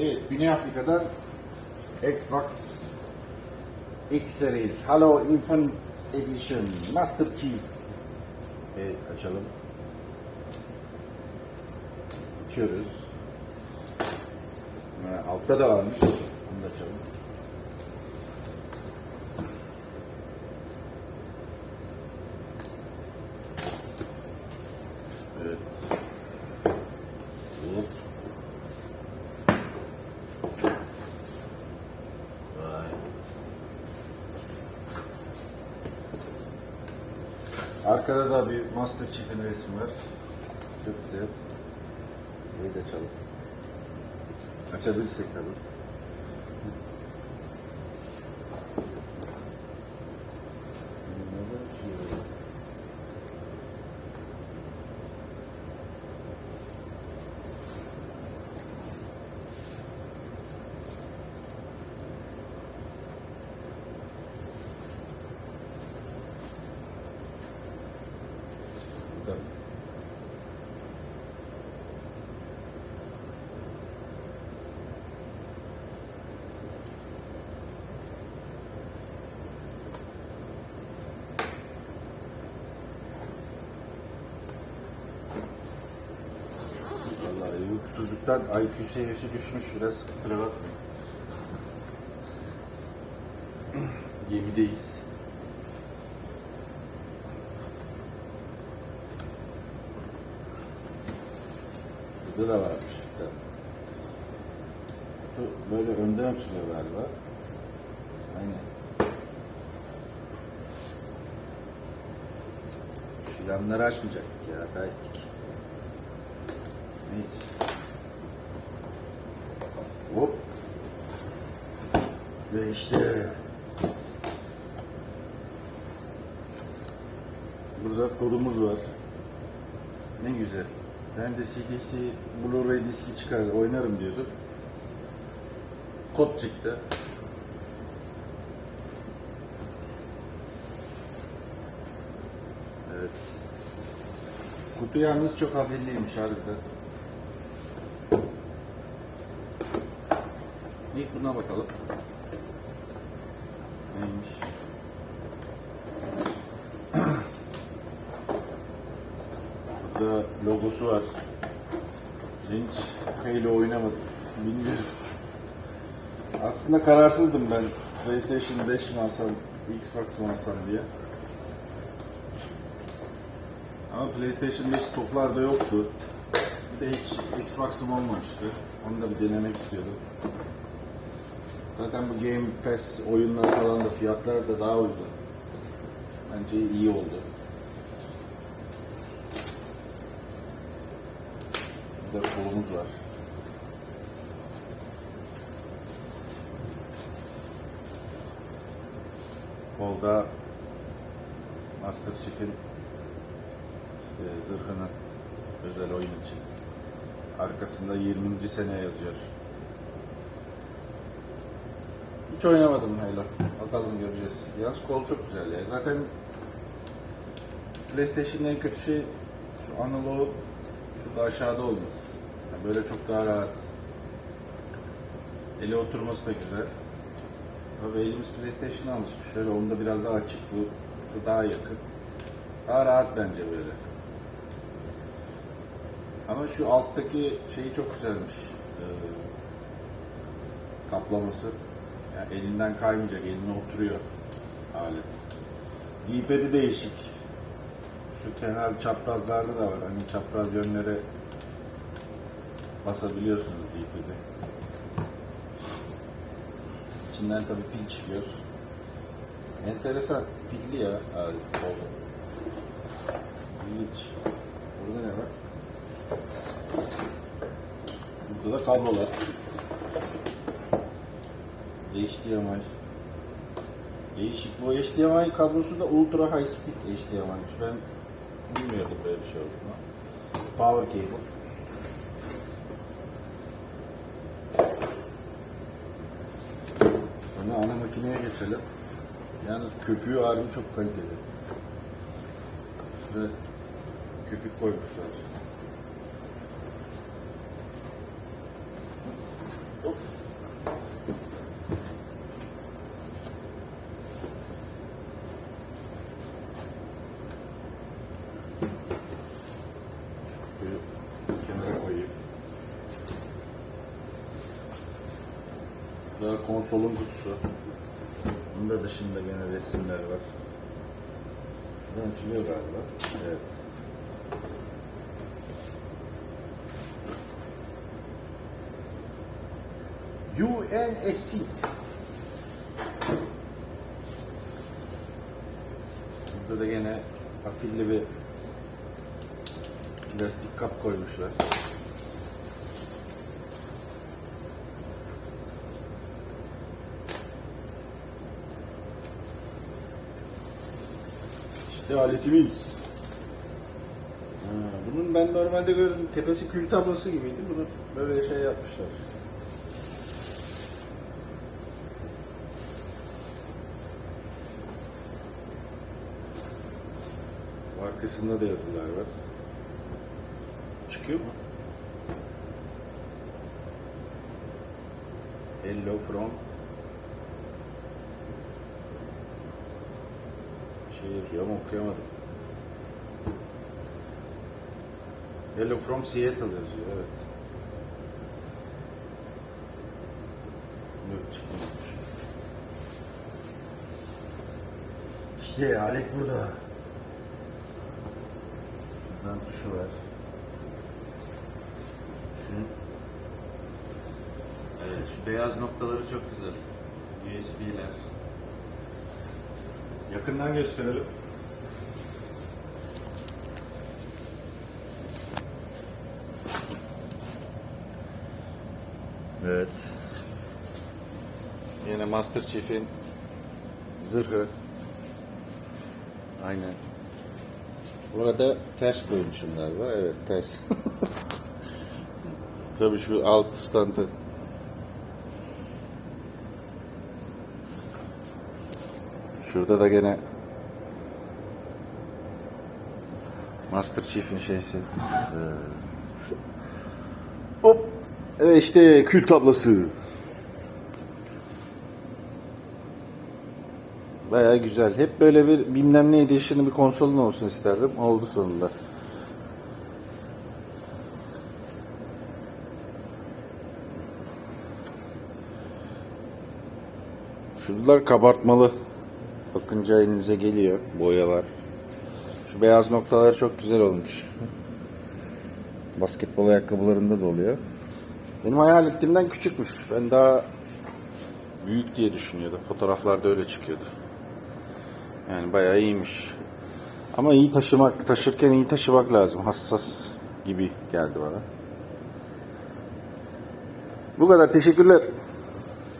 Evet, Güney Afrika'dan Xbox X Series Halo Infinite Edition Master Chief. Evet, açalım. Açıyoruz. Altta da varmış. Onu da açalım. Arkada da bir Master Chief'in resmi var. Çok güzel. Burayı da açalım. Açabilirsek tabii. Neden bir şey yok? Burada. Vallahi uykusuzluktan IQ seviyesi düşmüş biraz kusura bakmayın. Gemideyiz. Şurada da varmış. işte. Bu böyle önden açılıyor galiba. Aynen. Şu yanları açmayacaktık ya. Ettik. Neyse. Hop. Ve işte burada kodumuz var. Ne güzel. Ben de CDC Blu-ray diski çıkar oynarım diyordum. Kod çıktı. Evet. Kutu yalnız çok hafifliymiş harbiden. İlk buna bakalım. Neymiş? Burada logosu var. Hiç Halo oynamadım. Bilmiyorum. Aslında kararsızdım ben. PlayStation 5 mi alsam, Xbox mı alsam diye. Ama PlayStation 5 stoklarda yoktu. Bir de hiç Xbox'ım olmamıştı. Onu da bir denemek istiyordum. Zaten bu Game Pass oyunlar falan da fiyatlar da daha uygun. Bence iyi oldu. Burada kolumuz var. Kolda Master Chief'in işte zırhının özel oyun için. Arkasında 20. sene yazıyor. Hiç oynamadım Halo. Bakalım göreceğiz. Yalnız kol çok güzel ya. Zaten PlayStation'ın en kötü şey şu analoğu şurada aşağıda olması. Yani böyle çok daha rahat. Ele oturması da güzel. Tabii elimiz PlayStation'a alışmış. Şöyle onda biraz daha açık bu, bu daha yakın. Daha rahat bence böyle. Ama şu alttaki şeyi çok güzelmiş. Ee, kaplaması. Yani elinden kaymayacak, eline oturuyor alet. D-pad'i değişik. Şu kenar çaprazlarda da var. Hani çapraz yönlere basabiliyorsunuz D-pad'i. İçinden tabii pil çıkıyor. Enteresan. Pilli ya alet oldu. Burada ne var? Burada da kablolar. HDMI. Değişik. Bu HDMI kablosu da ultra high speed HDMI'miş. Ben bilmiyordum böyle bir şey olduğunu. Power cable. Sonra ana makineye geçelim. Yalnız köpüğü harbi çok kaliteli. Güzel köpük koymuşlar. Hop. Böyle kenara koyayım. Burada konsolun kutusu. Bunun da dışında gene resimler var. Şuradan açılıyor galiba. Evet. UNSC Burada da gene afilli bir plastik kap koymuşlar. İşte aletimiz. Ha, bunun ben normalde gördüm tepesi kül tablası gibiydi. Bunu böyle şey yapmışlar. Arkasında da yazılar var. Çıkıyor mu? Hello from şey yazıyor ama okuyamadım. Hello from Seattle yazıyor evet. Yok çıkmamış. İşte alet burada. Şuradan tuşu var. Şunun Evet şu beyaz noktaları çok güzel. USB'ler. Yakından gösterelim. Evet. Yine Master Chief'in zırhı. Aynen. Burada ters koymuşum galiba. Evet ters. Tabii şu alt standı. Şurada da gene Master Chief'in şeysi. Ee, hop. Evet işte kül tablası. Baya güzel. Hep böyle bir bilmem ne edition'ı bir konsolun olsun isterdim. Oldu sonunda. Şunlar kabartmalı. Bakınca elinize geliyor boyalar. Şu beyaz noktalar çok güzel olmuş. Basketbol ayakkabılarında da oluyor. Benim hayal ettiğimden küçükmüş. Ben daha büyük diye düşünüyordum. Fotoğraflarda öyle çıkıyordu. Yani bayağı iyiymiş. Ama iyi taşımak, taşırken iyi taşımak lazım. Hassas gibi geldi bana. Bu kadar. Teşekkürler.